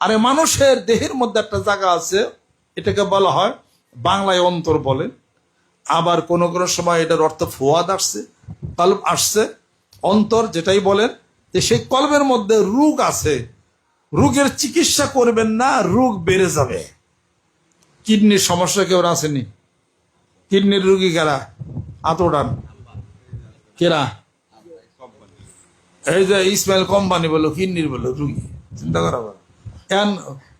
আরে মানুষের দেহের মধ্যে একটা জায়গা আছে, এটাকে বলা হয়, বাংলায় অন্তর বলে। আবার কোনো কোনো সময় এটার অর্থ ফুয়াদ আসছে, কলব আসছে। অন্তর যেটাই বলেন, যে সেই কলবের মধ্যে রোগ আছে। রোগের চিকিৎসা করবেন না, রোগ বেড়ে যাবে। কিডনির সমস্যা কেউ আসেনি কিডনির রুগী কারা? আতোড়ান কেরা? এই যে ইসমাইল কোম্পানি বলল, কিডনির বলল, রুগী। চিন্তা করা এখন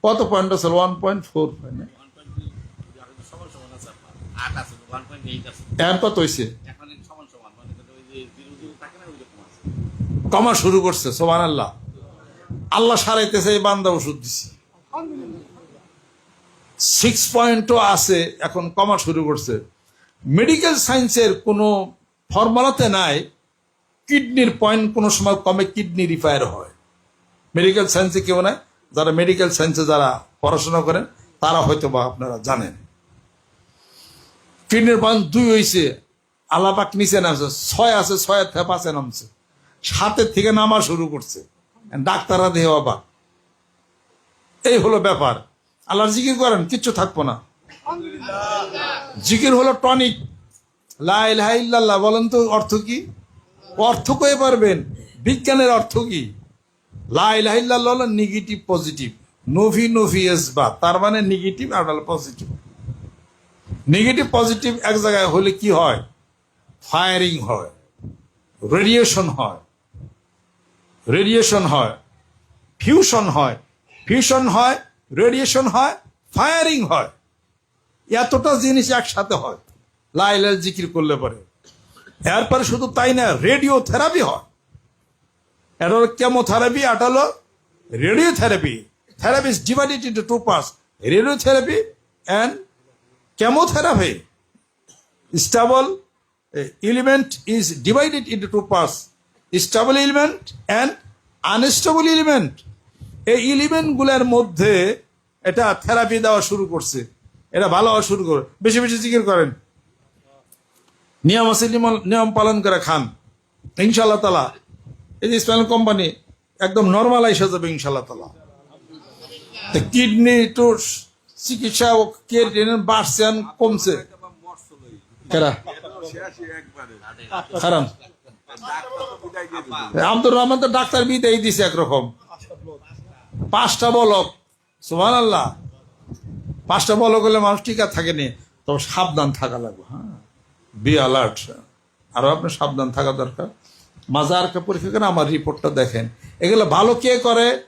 কত পয়েন্ট আছে? ওয়ান পয়েন্ট ফোর পয়েন্ট হয়েছে কমা শুরু করছে সোমান আল্লাহ আল্লাহ সারাইতেছে, এই বান্দা ওষুধ দিছি। সিক্স পয়েন্টও আছে, এখন কমা শুরু করছে। মেডিকেল সায়েন্সের কোনো ফর্মুলাতে নাই, কিডনির পয়েন্ট কোনো সময় কমে কিডনি রিফায়ার হয়। মেডিকেল সায়েন্সে কেউ নাই। যারা মেডিকেল সায়েন্সে যারা পড়াশোনা করেন, তারা হয়তো বা আপনারা জানেন। কিডনির পয়েন্ট দুই হয়েছে আল্লাপাক নিচে নামছে, ছয় আছে, ছয় পাঁচে নামছে। সাতের থেকে নামা শুরু করছে। ডাক্তাররা দেহ অবাক। এই হলো ব্যাপার। আল্লাহর জিকির করেন, কিচ্ছু থাকব না। জিকির হলো টনিক। লাইল্লাহ বলেন তো অর্থ কি? অর্থ কয়ে পারবেন? বিজ্ঞানের অর্থ কি? লাইল্লাহ হলো নেগেটিভ পজিটিভ নভি নভি এস বা তার মানে নেগেটিভ আর পজিটিভ নেগেটিভ পজিটিভ এক জায়গায় হলে কি হয়? ফায়ারিং হয়। রেডিয়েশন হয়। রেডিয়েশন হয়। ফিউশন হয়। ফিউশন হয় রেডিয়েশন হয় ফায়ারিং হয়। এতটা জিনিস একসাথে হয়। লাইলাল জিকির করলে পরে। এরপরে শুধু তাই না রেডিও থেরাপি হয়। এটা কেমোথেরাপি এটা হলো radiotherapy is divided into two parts radiotherapy and stable uh, element is divided into two parts stable element and unstable element. এই এলিমেন্টগুলার মধ্যে এটা থেরাপি দেওয়া শুরু করছে। এটা ভালো হওয়া শুরু করে। বেশি বেশি জিকির করেন। নিয়ম আছে নিয়ম- নিয়ম পালন করে খান। ইনশাল্লাহ তালা এই যে ইসমাইল কোম্পানি একদম নর্মালাইজ হয়ে যাবে ইনশাল্লাহ কিডনি একটু চিকিৎসা ও কে বাড়ছে কমছে। কেরা? খারাপ আব্দুর রহমান তো ডাক্তার বিদায় দিছে একরকম। পাঁচটা বলক সুমান আল্লাহ পাঁচটা বলক হলে মানুষ টিকা থাকেনি। তবে সাবধান থাকা লাগবে হ্যাঁ। বি অ্যালার্ট আরও আপনার সাবধান থাকা দরকার। মাজারকে পরীক্ষা করে আমার রিপোর্টটা দেখেন। এগুলো ভালো কে করে?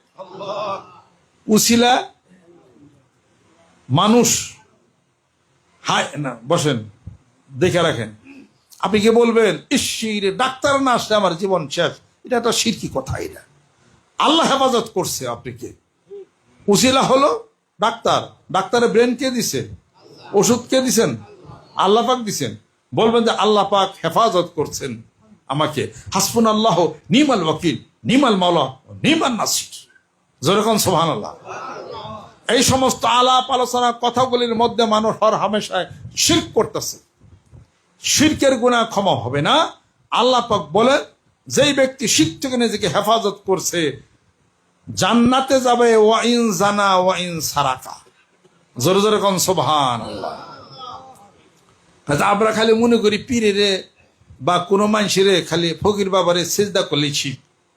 উসিলা মানুষ। হাই না, বসেন, দেখে রাখেন। আপনি কি বলবেন? ইসিরে ডাক্তার না আসলে আমার জীবন শেষ। এটা একটা সিরকি কথা এটা। আল্লাহ হেফাজত করছে আপনি কে? উসিলা হলো ডাক্তার। ডাক্তারের ব্রেন কে দিছে? ওষুধ কে দিছেন? আল্লাহ পাক দিছেন। বলবেন যে আল্লাহ পাক হেফাজত করছেন। আমাকে হাসপুন আল্লাহ নিমাল ওয়াকিল, নিমাল মাওলা নিমাল নাসির। যেরকম সোহান আল্লাহ এই সমস্ত আলাপ আলোচনা কথাগুলির মধ্যে মানুষ হর হামেশায় শির্ক করতেছে। শির্কের গুণা ক্ষমা হবে না। আল্লাহ পাক বলেন, যেই ব্যক্তি শির থেকে নিজেকে হেফাজত করছে, জান্নাতে যাবে, ওয়াইন জানা, ওয়াইন সারাকা। জোরে জোরে কন সোভান আল্লাহ আমরা খালি মনে করি পীরে রে বা কোনো মানুষেরে খালি ফকির বাবারে সেজদা করলে শিখ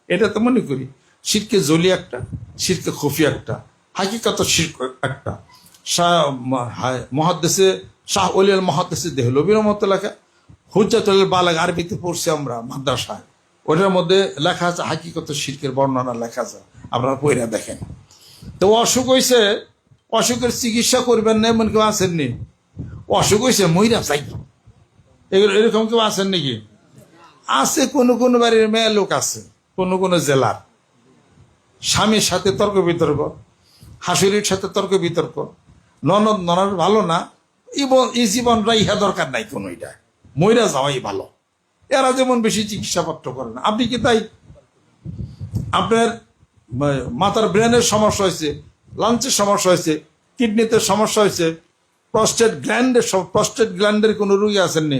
এটা তো মনে করি। শিরকে জলি একটা শিরকে খফি একটা, হাকিকত শির একটা। শাহ মহাদ্দেশে, শাহ অলিয়াল মহাদ্দেশে দেহলবির মতো লেখা। হুজ্জাতুল বালাগ আরবিতে পড়ছি আমরা মাদ্রাসায়। ওটার মধ্যে লেখা আছে হাকিকত শিরকের বর্ণনা লেখা আছে। আপনারা পইরা দেখেন। তো অসুখ হয়েছে অসুখের চিকিৎসা করবেন না, এমন কেউ আসেননি অসুখ হয়েছে মহিলা চাই এগুলো এরকম কেউ আছেন নাকি? আছে কোনো কোনো বাড়ির মেয়ে লোক আছে, কোনো কোনো জেলার। স্বামীর সাথে তর্ক বিতর্ক, হাসুরির সাথে তর্ক বিতর্ক। ননদ ননদ ভালো না এই জীবনটা ইহা দরকার নাই কোনো এটা। মইরা যাওয়াই ভালো। এরা যেমন বেশি চিকিৎসাপত্র করে না। আপনি কি তাই? আপনার মাথার ব্রেনের সমস্যা হয়েছে, লাঞ্চের সমস্যা হয়েছে, কিডনিতে সমস্যা হয়েছে প্রস্টেট গ্ল্যান্ডের প্রস্টেট গ্ল্যান্ডের কোনো রুগী আসেননি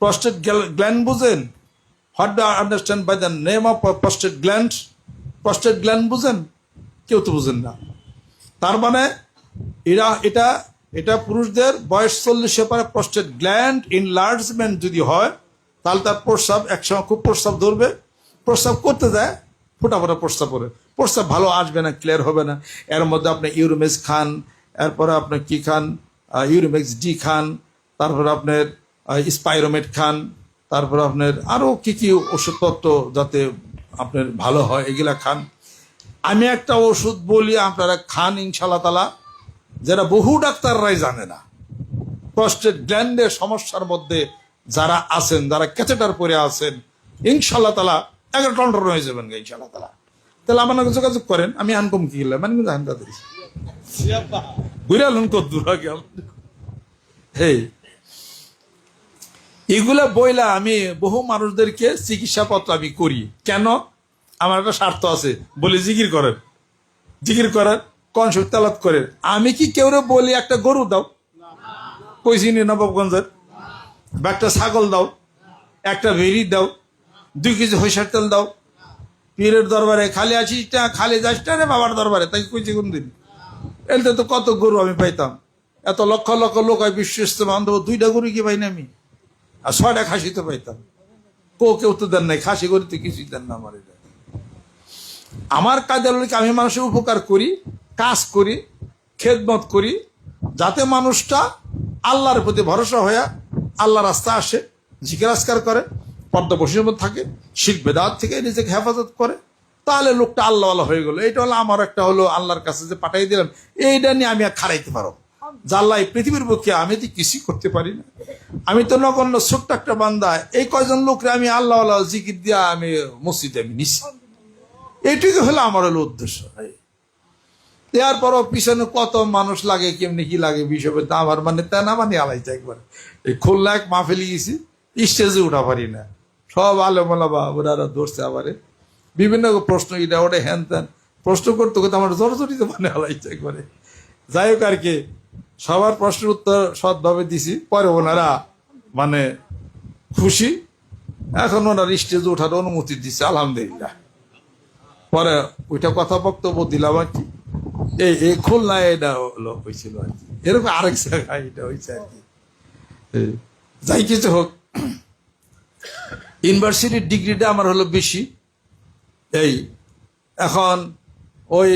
প্রস্টেট গ্ল্যান্ড বুঝেন? What do understand by the name of prostate gland prostate gland বুঝেন? কেউ তো বুঝেন না। তার মানে এরা, এটা এটা পুরুষদের বয়স চল্লিশে পরে প্রস্টেট গ্ল্যান্ড ইনলার্জমেন্ট যদি হয়, তাহলে তার প্রস্রাব একসময় খুব প্রস্রাব ধরবে। প্রস্রাব করতে দেয় ফোটা ফোটা প্রস্রাব করে। প্রস্রাব ভালো আসবে না ক্লিয়ার হবে না। এর মধ্যে আপনি ইউরোমেক্স খান, এরপরে আপনি কি খান? ইউরোমেক্স ডি খান, তারপরে আপনার স্পাইরোমেট খান, তারপর আপনার আরও কি কি ওষুধপত্র যাতে আপনার ভালো হয়, এগুলা খান। আমি একটা ওষুধ বলি, আপনারা খান ইনশাল্লাহ তালা যারা বহু ডাক্তাররাই জানে না, প্রস্টেট গ্ল্যান্ডের সমস্যার মধ্যে যারা আছেন, যারা ক্যাচেটার পরে আছেন ইনশাল্লাহ তালা একটা কন্ট্রোল হয়ে যাবেন ইনশাল্লাহ তালা তাহলে আমার যোগাযোগ করেন, আমি আনকম কি মানে কিন্তু তাদের বুঝালেন কত দূর আগে হেই, এগুলা বইলা আমি বহু মানুষদেরকে চিকিৎসাপত্র আমি করি। কেন? আমার একটা স্বার্থ আছে, বলে জিকির করেন। জিকির করেন কনসেপ্ট তালাত করেন। আমি কি কেউ বলি, একটা গরু দাও। কইছি নি নবাবগঞ্জের? বা একটা ছাগল দাও। একটা ভেড়ি দাও। দুই কেজি হইসার তেল দাও। পীরের দরবারে খালি আছিস খালি যাস না রে বাবার দরবারে তাই কইছি কোন দিন এলতে তো কত গরু আমি পাইতাম। এত লক্ষ লক্ষ লোক হয় বিশ্ব অন্তত দুইটা গরু কি পাইনি আমি? আর ছয়টা খাসি তো পাইতাম। কো কেউ তো দেন নাই, খাসি গরু তো কিছুই দেন না আমার এটা। আমার কাজ হলো আমি মানুষের উপকার করি, কাজ করি, খেদমত করি, যাতে মানুষটা আল্লাহর প্রতি ভরসা হয়ে আল্লাহ রাস্তা আসে জিজ্ঞাসকার করে পর্দা মধ্যে থাকে শিখ বেদাত থেকে নিজেকে হেফাজত করে। তাহলে লোকটা আল্লাহ আল্লাহ হয়ে গেল। এটা হলো আমার একটা হলো আল্লাহর কাছে যে পাঠাই দিলাম। এইটা নিয়ে আমি আর খারাইতে পারো জাল্লা এই পৃথিবীর পক্ষে আমি তো কিছুই করতে পারি না। আমি তো নগণ্য, ছোট্ট একটা বান্দা। এই কয়জন লোকরে আমি আল্লাহ আল্লাহ জিকির দিয়া আমি মসজিদে আমি নিছি। এইটুকু হলো আমার হলো উদ্দেশ্য। এরপরও পিছনে কত মানুষ লাগে, কেমনি কি লাগে বিষয় আমার মানে তা না মানে আলাইছে একবার। এই খুলনা এক মাহফিলি গেছি, স্টেজে উঠা পারি না। সব আলো মালা বা ওরা ধরছে আবারে বিভিন্ন প্রশ্ন এটা ওটা হ্যান ত্যান প্রশ্ন করতে করতে আমার জড়জড়িত মানে আলাইছে একবারে যাই হোক আর কি, সবার প্রশ্নের উত্তর সৎভাবে দিছি, পরে ওনারা মানে খুশি। এখন ওনার স্টেজে ওঠার অনুমতি দিচ্ছে আলহামদুলিল্লাহ। পরে ওইটা কথা বক্তব্য দিলাম আর কি। এই এই খুলনায় এটা হলো হয়েছিল আর কি। এরকম আরেক জায়গায় এটা হয়েছে আর কি। যাই কিছু হোক, ইউনিভার্সিটির ডিগ্রিটা আমার হলো বেশি। এই, এখন ওই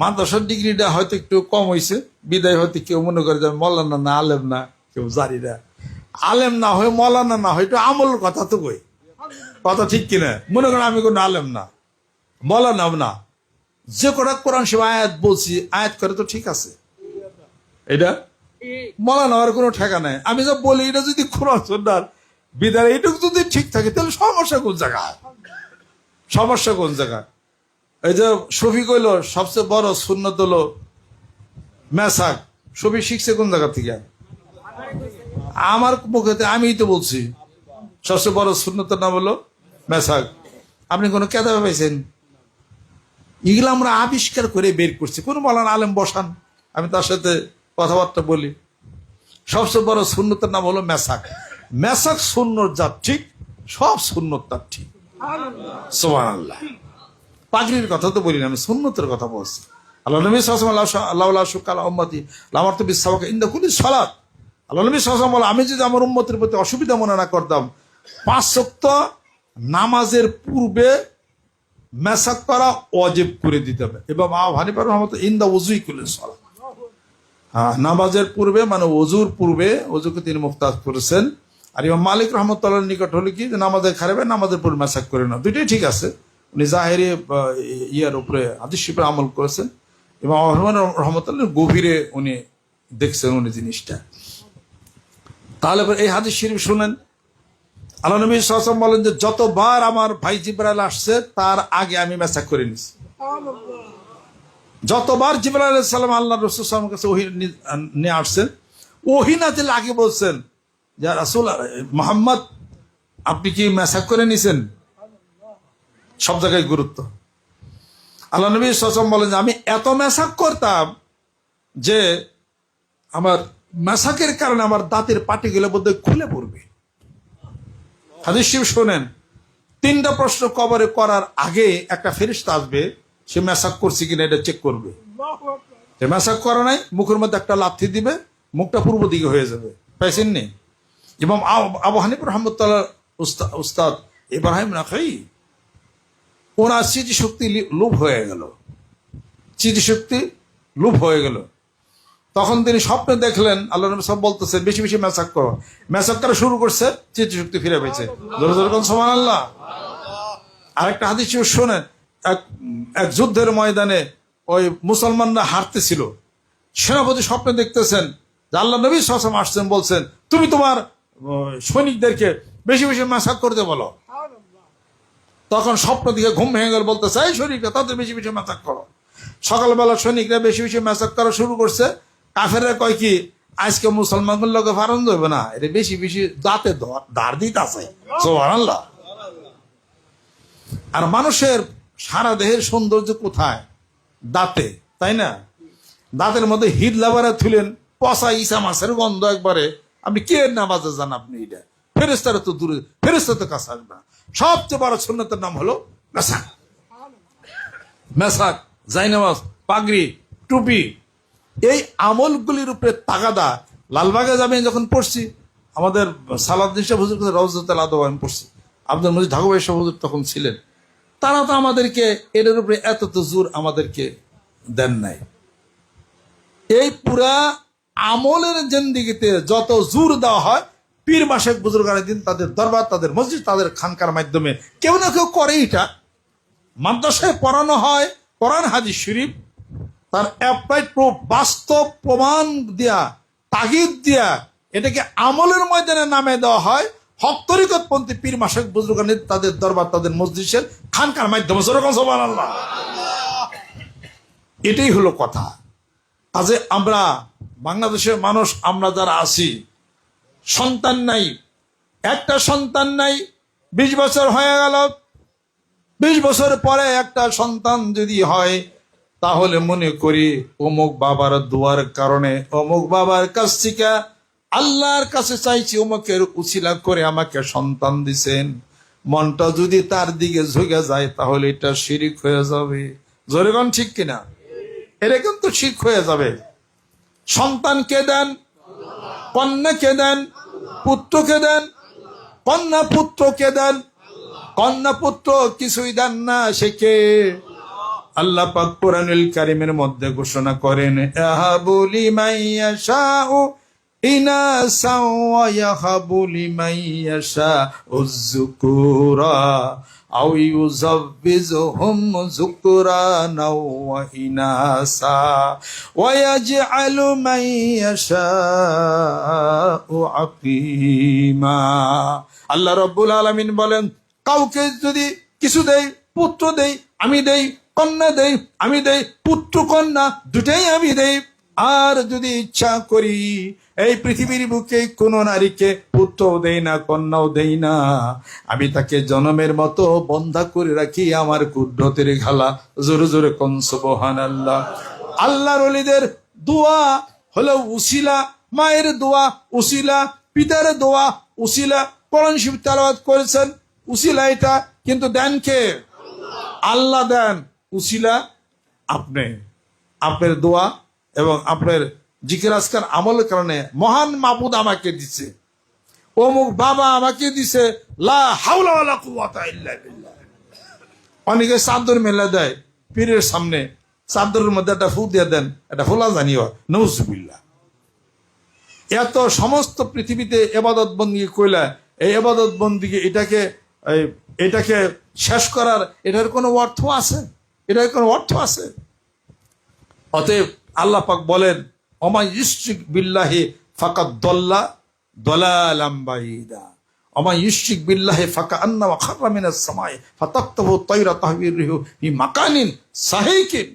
মাদ্রাসার ডিগ্রিটা হয়তো একটু কম হয়েছে বিদায় হয়তো কেউ মনে করে যে মৌলানা না, আলেম না, কেউ জানি না। আলেম না হয়ে মৌলানা না হয় একটু আমল কথা তো কই। কথা ঠিক কিনা? মনে করেন আমি কোনো আলেম না মৌলানা না। যে কটা কোরআন সে আয়াত বলছি, আয়াত করে তো ঠিক আছে। এটা? মৌলানা হওয়ার কোনো ঠেকা নাই। আমি যা বলি, এটা যদি সন্ন্যার বিদায়, এইটুকু যদি ঠিক থাকে, তাহলে সমস্যা কোন জায়গায়? সমস্যা কোন জায়গায় এই যে শফিক হইল, সবচেয়ে বড় সুন্নত হলো মেসাক। শফিক শিখছে কোন জায়গা থেকে? আমার মুখেতে আমিই তো বলছি। সবচেয়ে বড় সুন্নতের নাম হলো মেসাক। আপনি কোনো কেদাবে পাইছেন? এগুলো আমরা আবিষ্কার করে বের করছি। কোন বলান আলেম বসান, আমি তার সাথে কথাবার্তা বলি। সবচেয়ে বড় সুন্নতের নাম হলো মেসাক। মেসাক সুন্নত যা ঠিক, সব সুন্নত তার ঠিক। সোমান আল্লাহ পাগড়ির কথা তো বলি না আমি সুন্নতের কথা বলছি। আল্লাহ নবী সাসম আল্লাহ শুকাল আহম্মতি আমার তো বিশ্বাসকে ইন্দা কুলি সলাৎ আল্লাহ নবী বলে আমি যদি আমার উম্মতের প্রতি অসুবিধা মনে না করতাম পাঁচ সপ্ত নামাজের পূর্বে মেসাক করা অজেব করে দিতে হবে। এবং আহ হানিফার রহমত ইন্দা উজুই কুলি সলাৎ হ্যাঁ নামাজের পূর্বে মানে অজুর পূর্বে অজুকে তিনি মুক্তাজ করেছেন। আর ইমাম মালিক রহমতুল্লাহ নিকট হলে কি নামাজের খারাপে নামাজের পূর্বে মেসাক করে না দুইটাই ঠিক আছে। উনি জাহেরি ইয়ার উপরে উপরে আমল করেছেন। এবং রহমান রহমতুল্লাহ গভীরে উনি দেখছেন উনি জিনিসটা। তাহলে এই হাদিস শরীফ শুনেন। আল্লাহ নবী সাসম বলেন যে, যতবার আমার ভাই জিব্রাইল আসছে, তার আগে আমি মেসাক করে নিছি। যতবার জিবরাল সালাম আল্লাহ রসুল কাছে ওহি নিয়ে আসছেন, ওহি না দিলে আগে বলছেন যে রাসুল মোহাম্মদ আপনি কি মেসাক করে নিছেন? সব জায়গায় গুরুত্ব। আল্লাহ নবী সাসম বলেন যে আমি এত মেসাক করতাম যে আমার মেসাকের কারণে আমার দাঁতের পাটি পাটিগুলো বোধহয় খুলে পড়বে। হাদিস শোনেন তিনটা প্রশ্ন কবরে করার আগে একটা ফেরিস্তা আসবে সে মেসাক করছে কিনা এটা চেক করবে। এ ম্যাসাক করা নাই মুখের মধ্যে একটা লাথি দিবে মুখটা পূর্ব দিকে হয়ে যাবে। পাইছেন নি? এবং আব- হানিফ রহমতুল্লাহ উস্তাদ ইব্রাহিম রাখাই ওনার স্মৃতিশক্তি লোপ হয়ে গেল। স্মৃতিশক্তি লোপ হয়ে গেল। তখন তিনি স্বপ্নে দেখলেন, আল্লাহ নবী সব বলতেছে, বেশি বেশি ম্যাসাক করো। ম্যাসাক করা শুরু করছে, স্মৃতিশক্তি ফিরে পেয়েছে। সমান আল্লাহ আরেকটা হাদিস শোনেন, এক এক যুদ্ধের ময়দানে ওই মুসলমানরা হারতেছিল। সেনাপতি স্বপ্নে দেখতেছেন আল্লাহ নবী সসম আসছেন, বলছেন, তুমি তোমার সৈনিকদেরকে বেশি বেশি ম্যাসাক করতে বলো। তখন স্বপ্ন দিকে ঘুম ভেঙে গেল বলতে চাই সৈনিকরা, তাদের বেশি বেশি ম্যাসাক করো। সকালবেলা সৈনিকরা বেশি বেশি ম্যাসাক করা শুরু করছে। কাফেররা কয় কি, আজকে মুসলমানগুলোর লোকে ফারন দেবে না এটা বেশি বেশি দাঁতে ধার দিতে আছে আল্লাহ আর মানুষের সারা দেহের সৌন্দর্য কোথায়? দাঁতে, তাই না? দাঁতের মধ্যে হিট লাভারা থুলেন পচা ইসা মাছের গন্ধ একবারে। আপনি কে নামাজে যান আপনি এটা? ফেরেস্তারা তো দূরে ফেরেস্তা তো কাছে আসবে না। সবচেয়ে বড় সুন্নতের নাম হলো মেসাক। মেসাক, জাইনামাজ, পাগড়ি, টুপি। এই আমলগুলির উপরে তাগাদা। লালবাগে যাবে যখন পড়ছি, আমাদের সালাদ্দিন সাহেব হুজুর রওজাতুল আমি পড়ছি। আব্দুল মজিদ ঢাকুবাই সাহেব হুজুর তখন ছিলেন। তারা তো আমাদেরকে এটার উপরে এত তো জোর আমাদেরকে দেন নাই। এই পুরা আমলের জেন্দিগিতে যত জোর দেওয়া হয়, পীর মাসেক বুজুর্গানের দিন তাদের দরবার, তাদের মসজিদ, তাদের খানকার মাধ্যমে। কেউ না কেউ করে এটা। মাদ্রাসায় পড়ানো হয়, কোরআন, হাদিস শরীফ। তার অ্যাপ্লাইড প্রুফ বাস্তব প্রমাণ দেয়া, তাগিদ দেয়া এটাকে আমলের ময়দানে নামে দেওয়া হয়। হক তরিকতপন্থী পীর মাসেক বুজুর্গানের তাদের দরবার, তাদের মসজিদের খানকার মাধ্যমে। যেরকম সবান আল্লাহ এটাই হলো কথা। কাজে আমরা বাংলাদেশের মানুষ, আমরা যারা আছি, সন্তান নাই। একটা সন্তান নাই, বিশ বছর হয়ে গেল। বিশ বছর পরে একটা সন্তান যদি হয়, তাহলে মনে করি অমুক বাবার দোয়ার কারণে, অমুক বাবার কাছ থেকে আল্লাহর কাছে চাইছি অমুকের উচিলা করে আমাকে সন্তান দিছেন। মনটা যদি তার দিকে ঝুঁকে যায়, তাহলে এটা শিরিক হয়ে যাবে। জোরেগন ঠিক কিনা? এটা কিন্তু শিখ হয়ে যাবে। সন্তান কে দেন কন্যা কে দেন, পুত্রকে দেন কন্যা পুত্রকে দেন। কন্যা পুত্র কিছুই দেন না, সে কে? আল্লাহ পাক কোরআনুল কারিমের মধ্যে ঘোষণা করেন ইয়াহাবুলি মাইয়াশাউ ইনাসা ওয়া ইয়াহাবুলি মাইয়াশাউ যুকুরা আও ইউযাব্বিজুহুম যুকরানা ওয়া ইনাসা, ওয়া ইয়াজআলু মাইয়াশাউ আকিমা। আল্লাহ রাব্বুল আলামিন বলেন, কাউকে যদি কিছু দেই, পুত্র দেই, আমি দেই, কন্যা দেই, আমি দেই, পুত্র কন্যা, দুটাই আমি দেই। আর যদি ইচ্ছা করি, এই পৃথিবীর বুকে কোন নারীকে পুত্রও দেই না, কন্যাও দেই না। আমি তাকে জনমের মতো বন্ধা করে রাখি আমার কুদ্রতের ঘালা। জোরে জোরে কনসবহান আল্লাহ আল্লাহর অলিদের দোয়া হলো উসিলা, মায়ের দোয়া উসিলা, পিতার দোয়া উসিলা। কোরআন শিব তালাবাদ করেছেন, উসিলা এটা, কিন্তু দেন কে? আল্লাহ দেন, উসিলা আপনি। আপনার দোয়া এবং আপনার জিকির আজকার আমলের কারণে মহান মাবুদ আমাকে দিছে। অমুক বাবা আমাকে দিছে, লা অনেকে চাদর মেলা দেয়, পীরের সামনে চাদরের মধ্যে একটা ফু দিয়ে দেন একটা ফোলা জানিও নৌজুবিল্লা এত সমস্ত পৃথিবীতে এবাদত বন্দি কইলা, এই এবাদত বন্দিকে এটাকে এটাকে শেষ করার এটার কোনো অর্থ আছে? এটার কোনো অর্থ আছে? অতএব আল্লাহ পাক বলেন অমাই ইশ্রিক বিল্লাহে ফাঁকা দল্লা দলালাম্বাইদা বাইদা অমা বিল্লাহে ফাকা আন্না ওয়া খাররা মিনাস তৈরা ফাতাক্তাহু তায়রা তাহবিরহু ফি মাকানিন সাহিকিন।